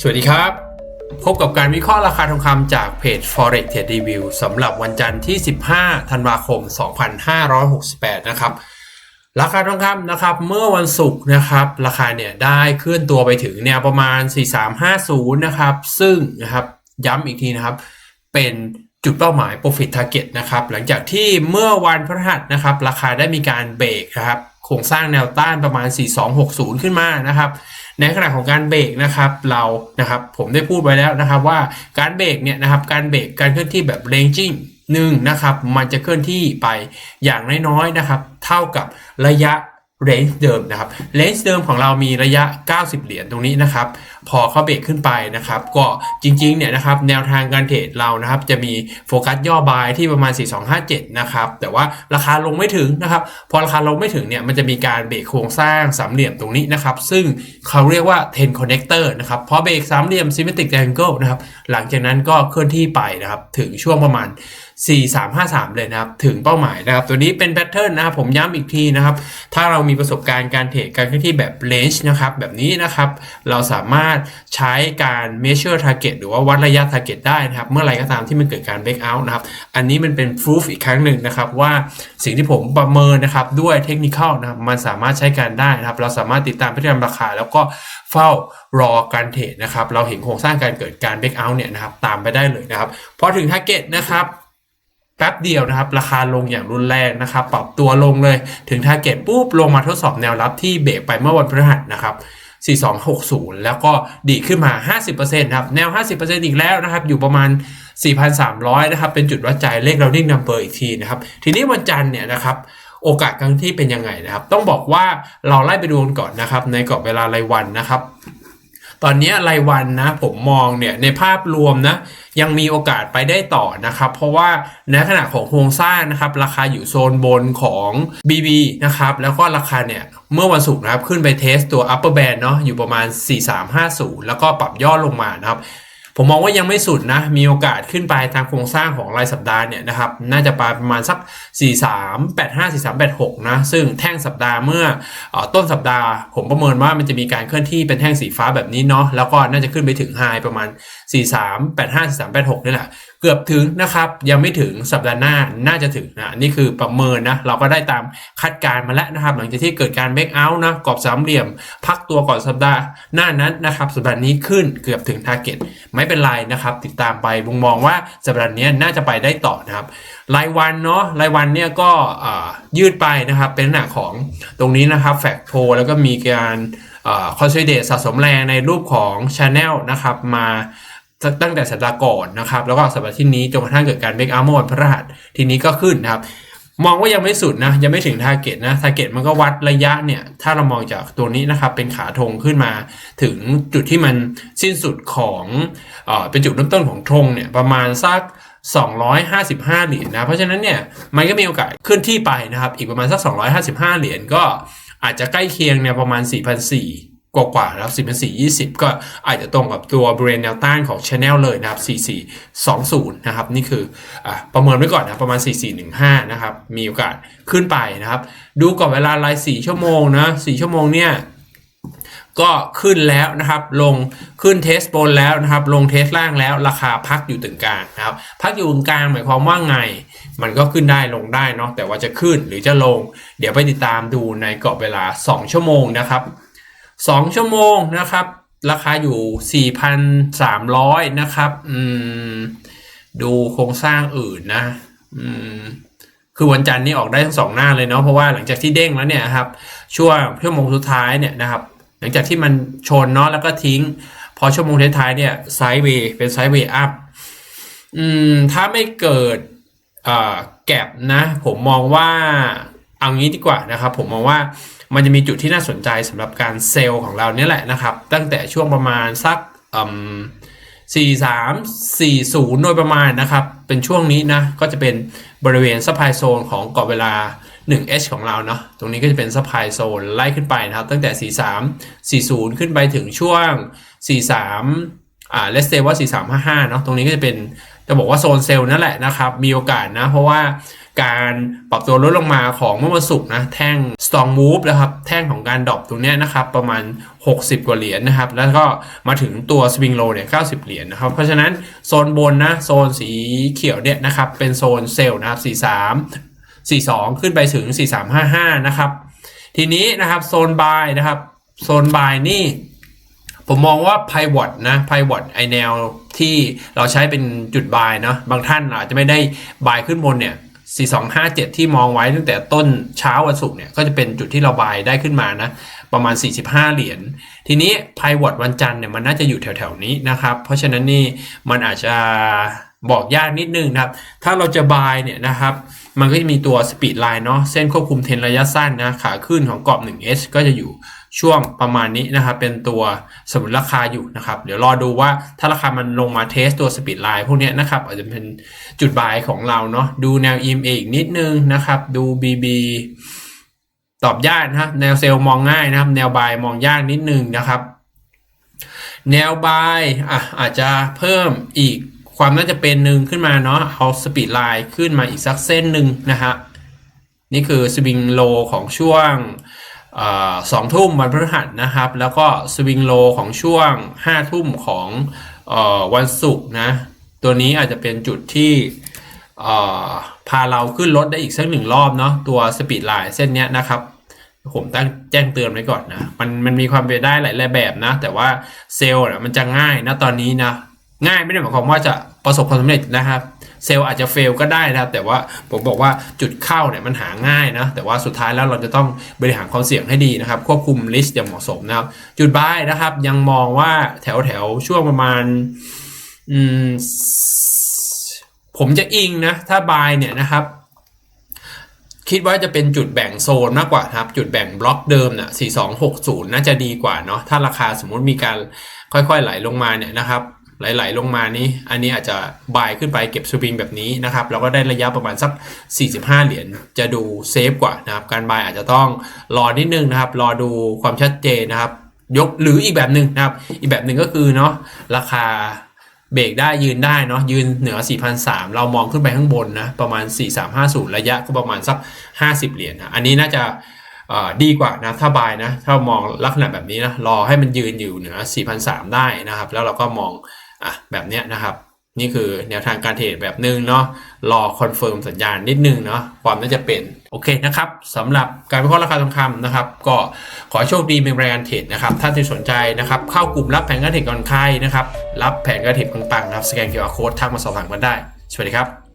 สวัสดีครับ พบกับการวิเคราะห์ราคาทองคำจากเพจ Forex Trade Review สำหรับวันจันทร์ที่ 15 ธันวาคม 2568 นะครับ ราคาทองคำนะครับ เมื่อวันศุกร์นะครับ ราคาเนี่ยได้เคลื่อนตัวไปถึงแนวประมาณ 4350 นะครับ ซึ่งนะครับย้ำอีกทีนะครับ เป็นจุดเป้าหมาย profit target นะครับ หลังจากที่เมื่อวันพฤหัสนะครับ ราคาได้มีการเบรกนะครับ โครงสร้างแนวต้านประมาณ 4260 ขึ้นมานะครับ ในขณะของการเบรกนะครับเรานะครับผมได้พูดไว้แล้วนะครับว่าการเบรกเนี่ยนะครับการเบรกการเคลื่อนที่แบบ ranging หนึ่งนะครับมันจะเคลื่อนที่ไปอย่างน้อยๆนะครับ เท่ากับระยะ range เดิมนะครับ range เดิมของเรามีระยะ 90 เหรียญตรงนี้นะครับ พอเขาเบรกขึ้นไปนะครับ ก็จริงๆเนี่ยนะครับแนวทางการเทรดเรานะครับ จะมีโฟกัสย่อบายที่ประมาณ 4257 นะครับ แต่ว่าราคาลงไม่ถึงนะครับ พอราคาลงไม่ถึงเนี่ยมันจะมีการเบรกโครงสร้างสามเหลี่ยมตรงนี้นะครับ ซึ่งเขาเรียกว่า ten connector นะครับพอเบรกสามเหลี่ยม symmetric triangle นะครับหลังจากนั้นก็เคลื่อนที่ไปนะครับถึงช่วงประมาณ 4353 เลยนะครับ ถึงเป้าหมายนะครับ ตัวนี้เป็นแพทเทิร์นนะครับ ผมย้ำอีกทีนะครับ ถ้าเรามีประสบการณ์การเทรดการเคลื่อนที่แบบ range นะครับ แบบนี้นะครับ เราสามารถใช้การ measure target หรือว่าวัดระยะ target ได้นะครับ เมื่อไรก็ตามที่มันเกิดการ break out นะครับ อันนี้มันเป็น proof อีกครั้งหนึ่งนะครับว่าสิ่งที่ผมประเมินนะครับด้วยเทคนิคนะครับมันสามารถใช้การได้นะครับ เราสามารถติดตามพฤติกรรมราคา แล้วก็เฝ้ารอการเทรดนะครับ เราเห็นโครงสร้างการเกิดการ break out เนี่ยนะครับ ตามไปได้เลยนะครับ พอถึง target นะครับ แป๊บเดียวนะครับ ราคาลงอย่างรุนแรงนะครับ ปรับตัวลงเลยถึงทาร์เก็ตปุ๊บลงมาทดสอบแนวรับที่เบรกไปเมื่อวันพฤหัสนะครับ4260 แล้วก็ดีขึ้นมา 50%ครับ แนว 50%อีกแล้วนะครับ อยู่ประมาณ 4,300 นะครับ เป็นจุดวัดใจเลขเราดิ้งนัมเบอร์อีกทีนะครับ ทีนี้วันจันทร์เนี่ยนะครับโอกาสกลางที่เป็นยังไงนะครับ ต้องบอกว่าเราไล่ไปดูกันก่อนนะครับ ในกรอบเวลารายวันนะครับ ตอนนี้รายวันนะผมมองเนี่ยในภาพรวมนะ ยังมีโอกาสไปได้ต่อนะครับ เพราะว่าในขณะของโครงสร้างนะครับ ราคาอยู่โซนบนของ BB นะครับ แล้วก็ราคาเนี่ยเมื่อวันศุกร์นะครับ ขึ้นไปเทสตัว upper band เนาะอยู่ประมาณ 4350 แล้วก็ปรับย่อลงมานะครับ ผมมองว่ายังไม่สุดนะ มีโอกาสขึ้นไปตามโครงสร้างของรายสัปดาห์เนี่ยนะครับ น่าจะปประมาณสัก 4385 4386 นะ ซึ่งแท่งสัปดาห์เมื่ออต้นสัปดาห์ ผมประเมินว่ามันจะมีการเคลื่อนที่เป็นแท่งสีฟ้าแบบนี้เนาะ แล้วก็น่าจะขึ้นไปถึงไฮประมาณ 4385 4386 นี่แหละเกือบถึงนะครับ ยังไม่ถึงสัปดาห์หน้าน่าจะถึงนะนี่คือประเมินนะเราก็ได้ตามคาดการณ์มาแล้วนะครับ หลังจากที่เกิดการเบรกเอาท์นะกรอบสามเหลี่ยม พักตัวก่อนสัปดาห์หน้านั้นนะครับสัปดาห์นี้ขึ้นเกือบถึงทาร์เก็ตไม่เป็นไรนะครับ ติดตามไปมุมมองว่าสัปดาห์นี้น่าจะไปได้ต่อนะครับรายวันเนาะรายวันเนี่ยก็ยืดไปนะครับเป็นหน้าของตรงนี้นะครับแฟกโทแล้วก็มีการคอนโซลเดตสะสมแรงในรูปของ Channel นะครับมา ตั้งแต่สัปดาห์ก่อนนะครับ แล้วก็สัปดาห์ที่นี้จนกระทั่งเกิดการเบรกอาท์เมื่อวันพฤหัสทีนี้ก็ขึ้นนะครับ มองว่ายังไม่สุดนะ ยังไม่ถึงทาร์เก็ตนะทาร์เก็ตมันก็วัดระยะเนี่ย ถ้าเรามองจากตัวนี้นะครับ เป็นขาธงขึ้นมาถึงจุดที่มันสิ้นสุดของเออเป็นจุดเริ่มต้นของธงเนี่ยประมาณสัก255 เหรียญนะเพราะฉะนั้นเนี่ยมันก็มีโอกาสขึ้นที่ไปนะครับ อีกประมาณสัก 255 เหรียญก็อาจจะใกล้เคียงเนี่ยประมาณ 4,400 กว่ากว่านะครับ 1420 ก็อาจจะตรงกับตัวบริเวณแนวต้านของ Channel เลยนะครับ 4420 นะครับ นี่คืออประเมินไว้ก่อนนะประมาณ 4415 นะครับ มีโอกาสขึ้นไปนะครับ ดูก่อนเวลาราย 4 ชั่วโมงนะ 4 ชั่วโมงเนี่ยก็ขึ้นแล้วนะครับ ลงขึ้นเทสบนแล้วนะครับ ลงเทสล่างแล้วราคาพักอยู่ตึงกลางนะครับ พักอยู่ตึงกลางหมายความว่าไง มันก็ขึ้นได้ลงได้เนาะแต่ว่าจะขึ้นหรือจะลง เดี๋ยวไปติดตามดูในกรอบเวลา 2 ชั่วโมงนะครับ 2 ชั่วโมงนะครับ ราคาอยู่ 4,300 นะครับ อืม ดูโครงสร้างอื่นนะ อืม คือวันจันทร์นี้ออกได้ทั้งสองหน้าเลยเนาะ เพราะว่าหลังจากที่เด้งแล้วเนี่ยครับ ช่วงชั่วโมงสุดท้ายเนี่ยนะครับ หลังจากที่มันชนเนาะแล้วก็ทิ้ง พอชั่วโมงท้ายๆเนี่ยไซด์เวย์เป็นไซด์เวย์อัพ อืม ถ้าไม่เกิดแก็บนะ ผมมองว่า เอางี้ดีกว่านะครับ ผมมองว่ามันจะมีจุดที่น่าสนใจสำหรับการเซลล์ของเราเนี่ยแหละนะครับ ตั้งแต่ช่วงประมาณสักอืม43 40โดยประมาณนะครับ เป็นช่วงนี้นะ ก็จะเป็นบริเวณซัพพลายโซนของกรอบเวลา 1H ของเราเนาะตรงนี้ก็จะเป็นซัพพลายโซนไล่ขึ้นไปนะครับ ตั้งแต่ 43 40 ขึ้นไปถึงช่วง 43อ่าเลสเซว่า 4355 เนาะตรงนี้ก็จะเป็นจะบอกว่าโซนเซลล์นั่นแหละนะครับ มีโอกาสนะ เพราะว่า การปรับตัวลดลงมาของเมื่อวันศุกร์นะแท่ง strong move นะครับแท่งของการดรอปตรงนี้นะครับประมาณ 60 กว่าเหรียญนะครับ แล้วก็มาถึงตัว swing low เนี่ย90 เหรียญนะครับ เพราะฉะนั้นโซนบนนะโซนสีเขียวเนี่ยนะครับเป็นโซนเซลล์นะครับ 43 42 ขึ้นไปถึง 4355 นะครับ ทีนี้นะครับโซนบายนะครับโซนบายนี่ผมมองว่า pivot นะ pivot ไอแนวที่เราใช้เป็นจุดบายเนาะบางท่านอาจจะไม่ได้บายขึ้นบนเนี่ย 4257 ที่มองไว้ตั้งแต่ต้นเช้าวันศุกร์เนี่ยก็จะเป็นจุดที่เราบายได้ขึ้นมานะประมาณ 45 เหรียญ ทีนี้ pivot วันจันทร์เนี่ยมันน่าจะอยู่แถวๆนี้นะครับ เพราะฉะนั้นนี่มันอาจจะบอกยากนิดนึงนะครับ ถ้าเราจะบายเนี่ยนะครับ มันก็จะมีตัว speed line เนาะเส้นควบคุมเทรนระยะสั้นนะขาขึ้นของกรอบ 1S ก็จะอยู่ ช่วงประมาณนี้นะครับเป็นตัวสมุนราคาอยู่นะครับ เดี๋ยวรอดูว่าถ้าราคามันลงมาเทสตัว speed line พวกนี้นะครับอาจจะเป็นจุดบายของเราเนาะดูแนว EMA อีกนิดนึงนะครับ ดู BB ตอบยากนะแนวเซลล์มองง่ายนะครับ แนวบายมองยากนิดนึงนะครับ แนวบายอะอาจจะเพิ่มอีกความน่าจะเป็นหนึ่งขึ้นมาเนาะเอาสปีดไลน์ขึ้นมาอีกสักเส้นหนึ่งนะฮะนี่คือสวิงโลของช่วง สองทุ่มวันพฤหัสนะครับ แล้วก็สวิงโลของช่วงห้าทุ่มของอวันศุกร์นะ ตัวนี้อาจจะเป็นจุดที่พาเราขึ้นรถได้อีกสักหนึ่งรอบเนาะตัวสปีดไลน์เส้นนี้นะครับ ผมตั้งแจ้งเตือนไว้ก่อนนะ มันมันมีความเป็นได้หลายแบบนะ แต่ว่าเซลล์นะมันจะง่ายนะตอนนี้นะ ง่ายไม่ได้หมายความว่าจะประสบความสำเร็จนะครับ เซลล์อาจจะเฟลก็ได้นะครับ แต่ว่าผมบอกว่าจุดเข้าเนี่ยมันหาง่ายนะ แต่ว่าสุดท้ายแล้วเราจะต้องบริหารความเสี่ยงให้ดีนะครับ ควบคุมลิสต์อย่างเหมาะสมนะครับ จุดบายนะครับ ยังมองว่าแถวแถวช่วงประมาณอืมผมจะอิงนะ ถ้าบายเนี่ยนะครับคิดว่าจะเป็นจุดแบ่งโซนมากกว่าครับ จุดแบ่งบล็อกเดิมน่ะ4260 น่าจะดีกว่าเนาะถ้าราคาสมมุติมีการค่อยๆไหลลงมาเนี่ยนะครับ ไหลๆลงมานี้อันนี้อาจจะบายขึ้นไปเก็บสวิงแบบนี้นะครับเราก็ได้ระยะประมาณสัก 45 เหรียญจะดูเซฟกว่านะครับการบายอาจจะต้องรอนิดนึงนะครับ รอดูความชัดเจนนะครับ ยกหรืออีกแบบหนึ่งนะครับ อีกแบบหนึ่งก็คือเนาะราคาเบรกได้ยืนได้เนาะยืนเหนือ 4,003 เรามองขึ้นไปข้างบนนะประมาณ 4350 ระยะก็ประมาณสัก 50 เหรียญนะอันนี้น่าจะดีกว่านะถ้าบายนะถ้ามองลักษณะแบบนี้นะรอให้มันยืนอยู่เหนือ4,003 ได้นะครับ แล้วเราก็มอง อะแบบเนี้ยนะครับ นี่คือแนวทางการเทรดแบบนึงเนาะรอคอนเฟิร์มสัญญาณนิดนึงเนาะความน่าจะเป็น โอเคนะครับสำหรับการวิเคราะห์ราคาทองคำนะครับ ก็ขอโชคดีมีรายการเทรดนะครับ ถ้าที่สนใจนะครับ เข้ากลุ่มรับแผนการเทรดก่อนใครนะครับ รับแผนการเทรดปังๆครับสแกน QR Code ทักมาสอบถามกันได้ สวัสดีครับ